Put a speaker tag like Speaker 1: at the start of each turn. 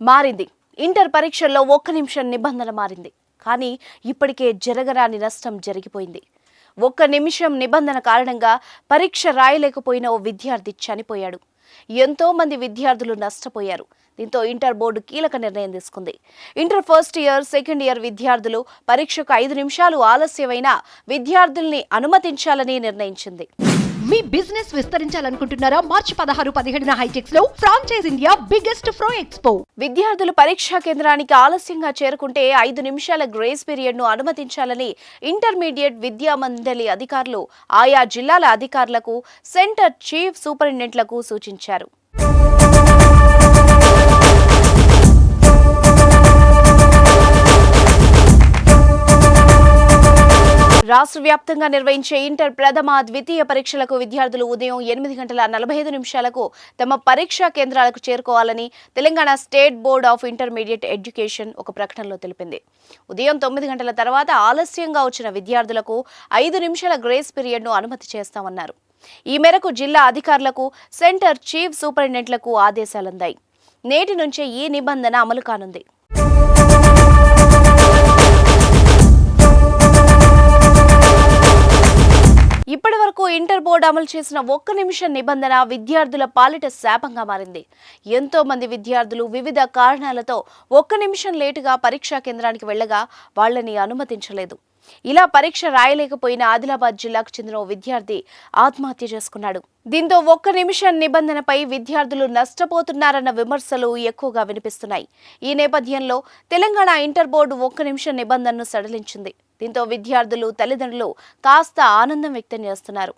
Speaker 1: మారింది. ఇంటర్ పరీక్షల్లో ఒక్క నిమిషం నిబంధన మారింది. కానీ ఇప్పటికే జరగరాని నష్టం జరిగిపోయింది. ఒక్క నిమిషం నిబంధన కారణంగా పరీక్ష రాయలేకపోయిన ఓ విద్యార్థి చనిపోయాడు. ఎంతో మంది విద్యార్థులు నష్టపోయారు. దీంతో ఇంటర్ బోర్డు కీలక నిర్ణయం తీసుకుంది. Inter first year second year విద్యార్థులు పరీక్షకు ఐదు నిమిషాలు ఆలస్యమైన విద్యార్థుల్ని అనుమతించాలని నిర్ణయించింది.
Speaker 2: మీ బిజినెస్ విస్తరించాలనుకుంటున్నారా? మార్చి పదహారు పదిహేడున హైటెక్స్లో ఫ్రాంచైజ్ ఇండియా బిగ్గెస్ట్ ఫ్రో ఎక్స్పో
Speaker 1: విద్యార్థులు పరీక్షా కేంద్రానికి ఆలస్యంగా చేరుకుంటే ఐదు నిమిషాల గ్రేస్ పీరియడ్ను అనుమతించాలని ఇంటర్మీడియట్ విద్యా మండలి అధికారులు ఆయా జిల్లాల అధికారులకు సెంటర్ చీఫ్ సూపరింటెండెంట్లకు సూచించారు. రాష్ట్ర వ్యాప్తంగా నిర్వహించే ఇంటర్ ప్రథమ ద్వితీయ పరీక్షలకు విద్యార్థులు ఉదయం ఎనిమిది గంటల నలభై ఐదు నిమిషాలకు తమ పరీక్షా కేంద్రాలకు చేరుకోవాలని Telangana state board of intermediate education ఒక ప్రకటనలో తెలిపింది. ఉదయం తొమ్మిది గంటల తర్వాత ఆలస్యంగా వచ్చిన విద్యార్థులకు ఐదు నిమిషాల గ్రేస్ పీరియడ్ను అనుమతి చేస్తామన్నారు. ఈ మేరకు జిల్లా అధికారులకు సెంటర్ చీఫ్ సూపరింటెండెంట్లకు ఆదేశాలందాయి. నేటి నుంచే ఈ నిబంధన అమలు కానుంది. ఇప్పటి వరకు ఇంటర్ బోర్డు అమలు చేసిన ఒక్క నిమిషం నిబంధన విద్యార్థుల పాలిట శాపంగా మారింది. ఎంతో మంది విద్యార్థులు వివిధ కారణాలతో ఒక్క నిమిషం లేటుగా పరీక్షా కేంద్రానికి వెళ్ళగా వాళ్ళని అనుమతించలేదు. ఇలా పరీక్ష రాయలేకపోయిన ఆదిలాబాద్ జిల్లాకు చెందిన ఓ విద్యార్థి ఆత్మహత్య చేసుకున్నాడు. దీంతో ఒక్క నిమిషం నిబంధనపై విద్యార్థులు నష్టపోతున్నారన్న విమర్శలు ఎక్కువగా వినిపిస్తున్నాయి. ఈ నేపథ్యంలో తెలంగాణ ఇంటర్ బోర్డు ఒక్క నిమిషం నిబంధనను సడలించింది. దీంతో విద్యార్థులు తల్లిదండ్రులు కాస్త ఆనందం వ్యక్తం చేస్తున్నారు.